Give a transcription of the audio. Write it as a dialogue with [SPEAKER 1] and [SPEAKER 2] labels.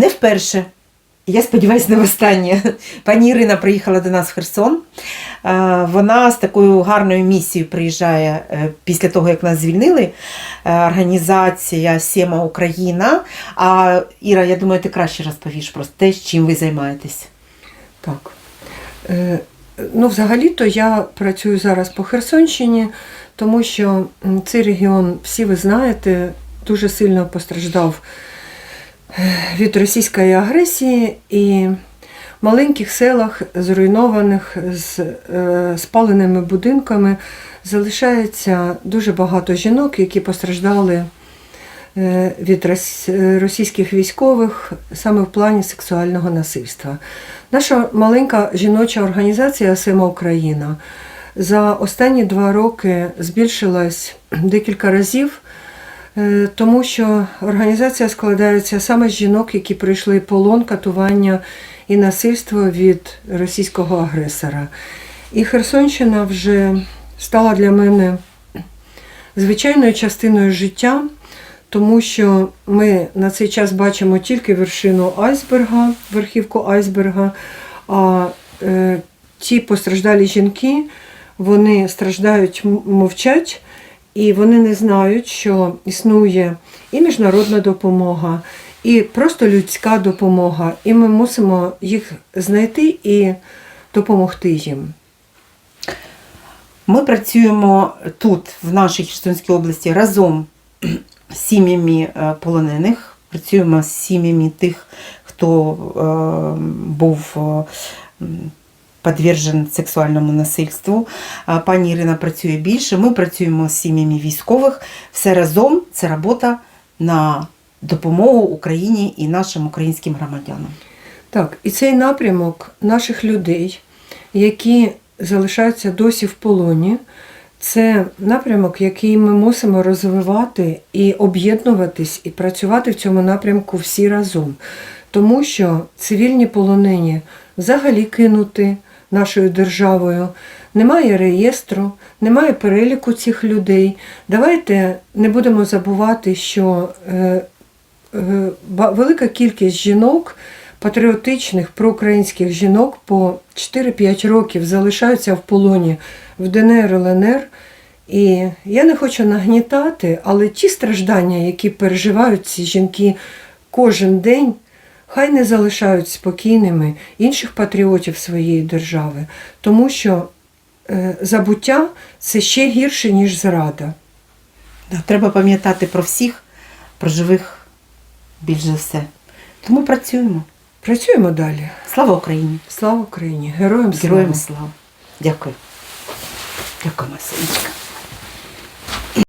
[SPEAKER 1] Не вперше. Я сподіваюся, не востаннє. Пані Ірина приїхала до нас в Херсон. Вона з такою гарною місією приїжджає е, після того, як нас звільнили. Е, Організація Сєма Україна. А Іра, я думаю, ти краще розповіш про те, чим ви займаєтесь.
[SPEAKER 2] Так. Е, Ну, взагалі-то я працюю зараз по Херсонщині, тому що цей регіон, всі ви знаєте, дуже сильно постраждав від російської агресії і в маленьких селах, зруйнованих з е, спаленими будинками, залишається дуже багато жінок, які постраждали е, від російських військових саме в плані сексуального насильства. Наша маленька жіноча організація Сема Україна за останні два роки збільшилась декілька разів, тому що організація складається саме з жінок, які пройшли полон, катування і насильство від російського агресора. І Херсонщина вже стала для мене звичайною частиною життя, тому що ми на цей час бачимо тільки вершину айсберга, верхівку айсберга, а е, ті постраждалі жінки, вони страждають, мовчать, і вони не знають, що існує і міжнародна допомога, і просто людська допомога. І ми мусимо їх знайти і допомогти їм.
[SPEAKER 1] Ми працюємо тут, в нашій Херсонській області, разом з сім'ями е, полонених. Працюємо з сім'ями тих, хто е, був е, м, сексуальному насильству. Пані Ірина працює більше. Ми працюємо з сім'ями військових. Все разом це робота на допомогу Україні і нашим українським громадянам.
[SPEAKER 2] Так, і цей напрямок наших людей, які залишаються досі в полоні, це напрямок, який ми мусимо розвивати і об'єднуватись, і працювати в цьому напрямку всі разом. Тому що цивільні полонені взагалі кинуті нашою державою, немає реєстру, немає переліку цих людей. Давайте не будемо забувати, що е, е, велика кількість жінок, патріотичних проукраїнських жінок по 4-5 років залишаються в полоні в ДНР, ЛНР. І я не хочу нагнітати, але ті страждання, які переживають ці жінки кожен день, хай не залишають спокійними інших патріотів своєї держави, тому що е, забуття це ще гірше, ніж зрада.
[SPEAKER 1] Треба пам'ятати про всіх, про живих більш за все. Тому працюємо.
[SPEAKER 2] Працюємо далі.
[SPEAKER 1] Слава Україні!
[SPEAKER 2] Слава Україні! Героям слава!
[SPEAKER 1] Героям слава! Дякую. Дякую, Масенечка.